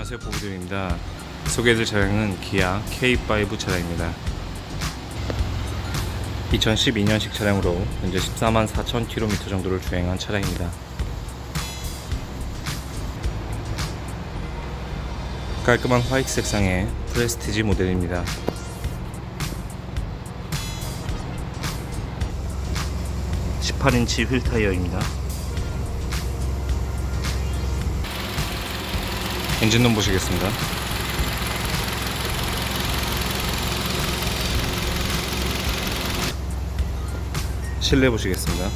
안녕하세요. 보기들입니다. 소개해드릴 차량은 기아 K5 차량입니다. 2012년식 차량으로 현재 14만 4천 킬로미터 정도를 주행한 차량입니다. 깔끔한 화이트 색상의 프레스티지 모델입니다. 18인치 휠 타이어입니다 엔진룸 보시겠습니다. 실내 보시겠습니다.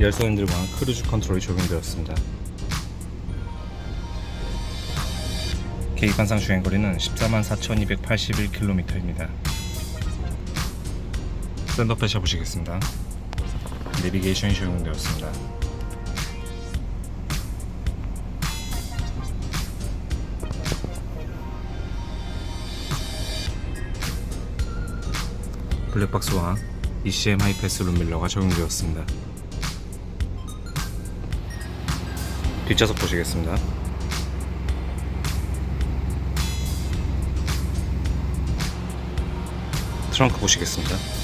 열선 핸들과 크루즈 컨트롤이 적용되었습니다. 계기판상 주행거리는 144,281km입니다. 샌더 패셔 보시겠습니다. 내비게이션이 적용되었습니다. 블랙박스와 ECM 하이패스 룸밀러가 적용되었습니다. 뒷좌석 보시겠습니다. 트렁크 보시겠습니다.